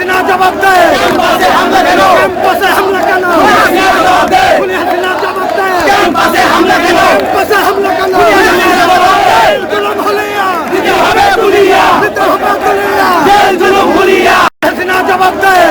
হাসিনা জবাব দেয়। ক্যাম্পাসে হামলা কেন? ক্যাম্পাসে হামলা কেন? খুনি হাসিনা জবাব দেয়। ক্যাম্পাসে হামলা কেন? ক্যাম্পাসে হামলা কেন? জুলুম হলিয়া দিতে হবে তুলিয়া দিতে হবে জেল জুলুম হলিয়া হাসিনা জবাব দেয়।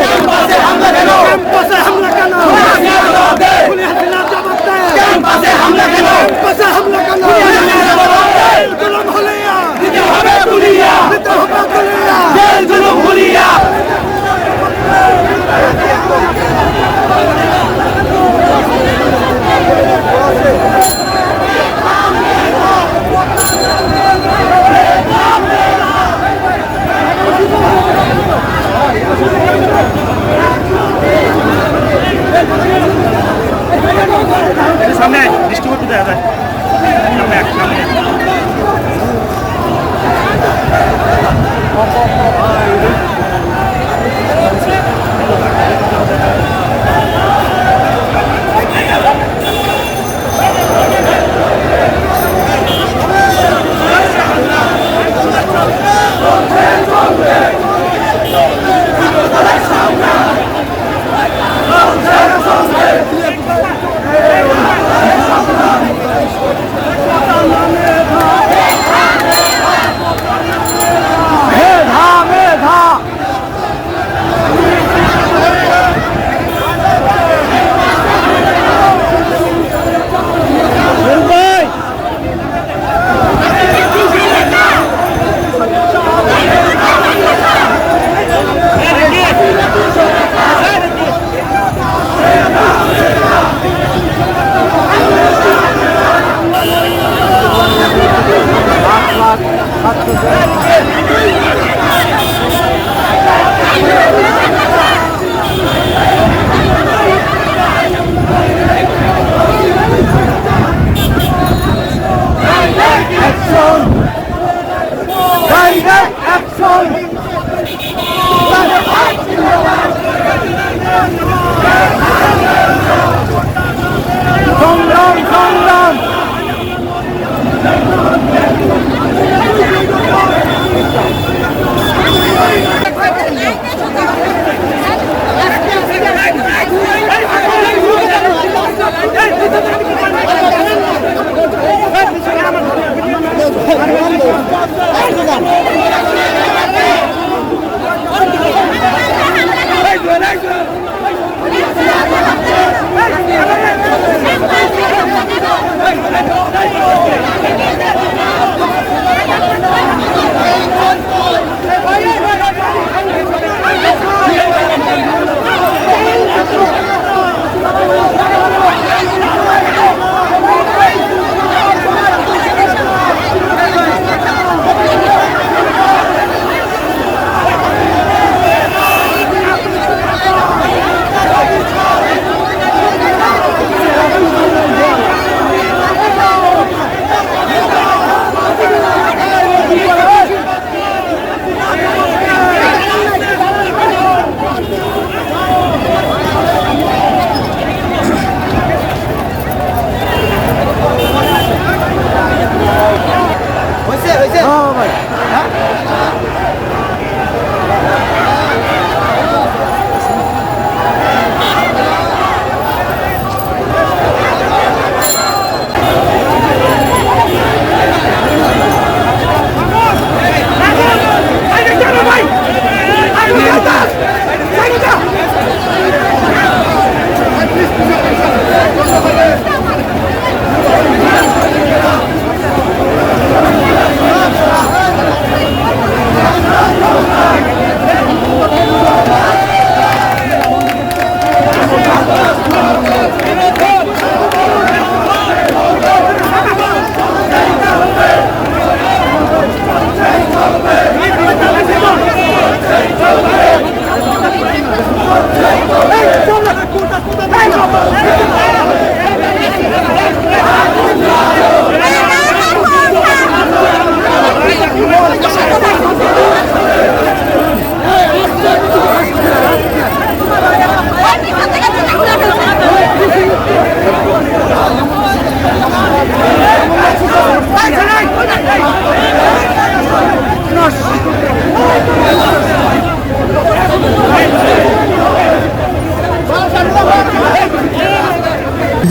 Hey!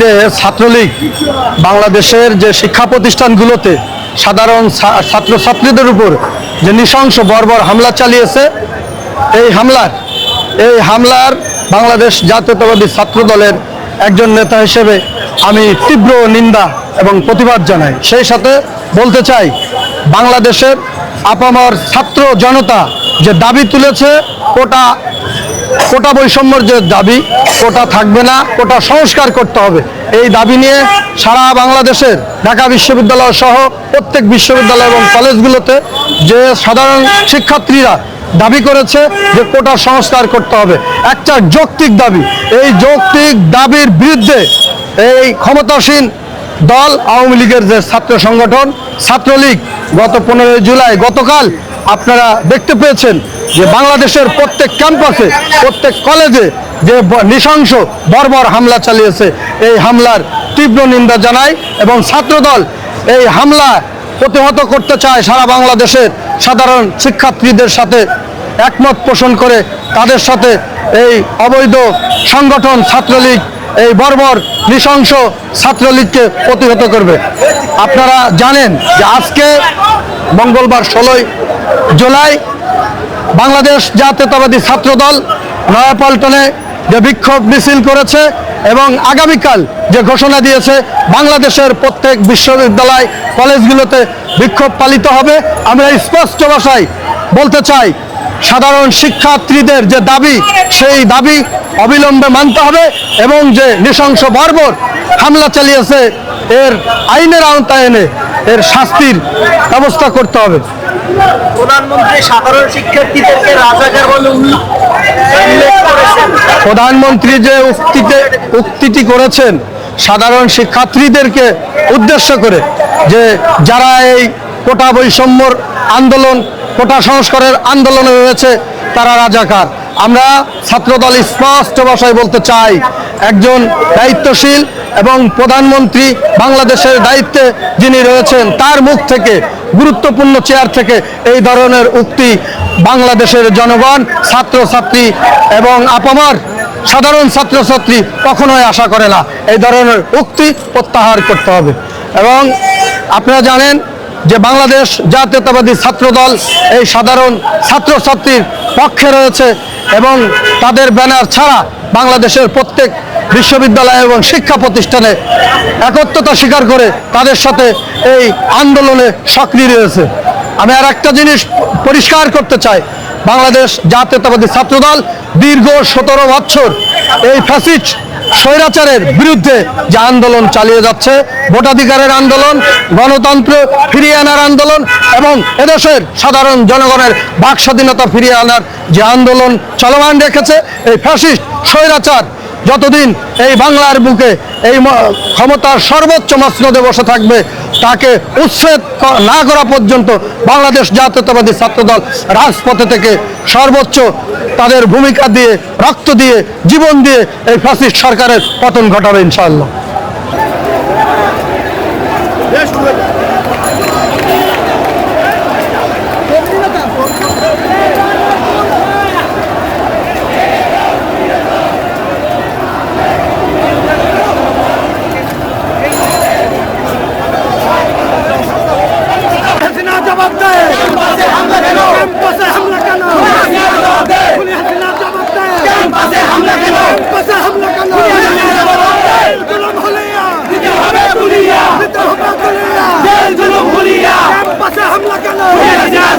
যে ছাত্রলীগ বাংলাদেশের যে শিক্ষা প্রতিষ্ঠানগুলোতে সাধারণ ছাত্রছাত্রীদের উপর যে নৃশংস বর্বর হামলা চালিয়েছে, এই হামলার এই হামলার বাংলাদেশ জাতীয়তাবাদী ছাত্র দলের একজন নেতা হিসেবে আমি তীব্র নিন্দা এবং প্রতিবাদ জানাই। সেই সাথে বলতে চাই, বাংলাদেশের আপামর ছাত্র জনতা যে দাবি তুলেছে কোটা কোটা বৈষম্যর যে দাবি, কোটা থাকবে না, কোটা সংস্কার করতে হবে। এই দাবি নিয়ে সারা বাংলাদেশের, ঢাকা বিশ্ববিদ্যালয় সহ প্রত্যেক বিশ্ববিদ্যালয় এবং কলেজগুলোতে যে সাধারণ শিক্ষার্থীরা দাবি করেছে যে কোটা সংস্কার করতে হবে। একটা যৌক্তিক দাবি, এই যৌক্তিক দাবির বিরুদ্ধে এই ক্ষমতাসীন দল, আওয়ামী লীগের যে ছাত্র সংগঠন, ছাত্রলীগ, গত পনেরোই জুলাই গতকাল আপনারা দেখতে পেয়েছেন যে বাংলাদেশের প্রত্যেক ক্যাম্পাসে, প্রত্যেক কলেজে যে নৃশংস বর্বর হামলা চালিয়েছে, এই হামলার তীব্র নিন্দা জানায় এবং ছাত্রদল এই হামলা প্রতিহত করতে চায় সারা বাংলাদেশের সাধারণ শিক্ষার্থীদের সাথে একমত পোষণ করে তাদের সাথে এই অবৈধ সংগঠন ছাত্রলীগ, এই বর্বর নৃশংস ছাত্রলীগকে প্রতিহত করবে। আপনারা জানেন যে আজকে মঙ্গলবার ষোলোই জুলাই বাংলাদেশ জাতীয়তাবাদী ছাত্রদল নয়াপল্টনে যে বিক্ষোভ মিছিল করেছে এবং আগামীকাল যে ঘোষণা দিয়েছে, বাংলাদেশের প্রত্যেক বিশ্ববিদ্যালয় কলেজগুলোতে বিক্ষোভ পালিত হবে। আমরা স্পষ্ট ভাষায় বলতে চাই, সাধারণ শিক্ষার্থীদের যে দাবি, সেই দাবি অবিলম্বে মানতে হবে এবং যে নৃশংস বর্বর হামলা চালিয়েছে এর আইনের আওতায় এনে এর শাস্তির ব্যবস্থা করতে হবে। প্রধানমন্ত্রী সাধারণ শিক্ষার্থীদেরকে রাজাকার বলে প্রধানমন্ত্রী যে উক্তিতে উক্তিটি করেছেন সাধারণ শিক্ষার্থীদেরকে উদ্দেশ্য করে যে যারা এই কোটা বৈষম্যর আন্দোলন কোটা সংস্কারের আন্দোলনে রয়েছে তারা রাজাকার। আমরা ছাত্রদল স্পষ্ট ভাষায় বলতে চাই, একজন দায়িত্বশীল এবং প্রধানমন্ত্রী বাংলাদেশের দায়িত্বে যিনি রয়েছেন, তার মুখ থেকে, গুরুত্বপূর্ণ চেয়ার থেকে এই ধরনের উক্তি বাংলাদেশের জনগণ, ছাত্রছাত্রী এবং আপামার সাধারণ ছাত্রছাত্রী কখনোই আশা করে না। এই ধরনের উক্তি প্রত্যাহার করতে হবে। এবং আপনারা জানেন যে বাংলাদেশ জাতীয়তাবাদী ছাত্রদল, এই সাধারণ ছাত্রছাত্রীর পক্ষে রয়েছে এবং তাদের ব্যানার ছাড়া বাংলাদেশের প্রত্যেক বিশ্ববিদ্যালয় এবং শিক্ষা প্রতিষ্ঠানে একত্রতা স্বীকার করে তাদের সাথে এই আন্দোলনে সক্রিয় রয়েছে। আমি আর একটা জিনিস পরিষ্কার করতে চাই। বাংলাদেশ জাতীয়তাবাদী ছাত্রদল দীর্ঘ সতেরো বছর এই ফ্যাসিস্ট স্বৈরাচারের বিরুদ্ধে যে আন্দোলন চালিয়ে যাচ্ছে, ভোটাধিকারের আন্দোলন, গণতন্ত্র ফিরিয়ে আনার আন্দোলন এবং এদেশের সাধারণ জনগণের বাক স্বাধীনতা ফিরিয়ে আনার যে আন্দোলন চলমান রেখেছে, এই ফ্যাসিস্ট স্বৈরাচার যতদিন এই বাংলার বুকে এই ক্ষমতার সর্বোচ্চ মসনদে বসে থাকবে, তাকে উচ্ছেদ না করা পর্যন্ত বাংলাদেশ জাতীয়তাবাদী ছাত্রদল রাজপথে থেকে সর্বোচ্চ তাদের ভূমিকা দিয়ে, রক্ত দিয়ে, জীবন দিয়ে এই ফ্যাসিস্ট সরকারের পতন ঘটাবে ইনশাআল্লাহ।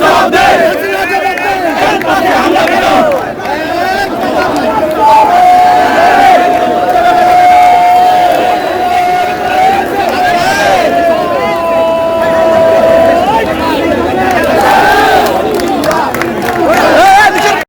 জবাব দে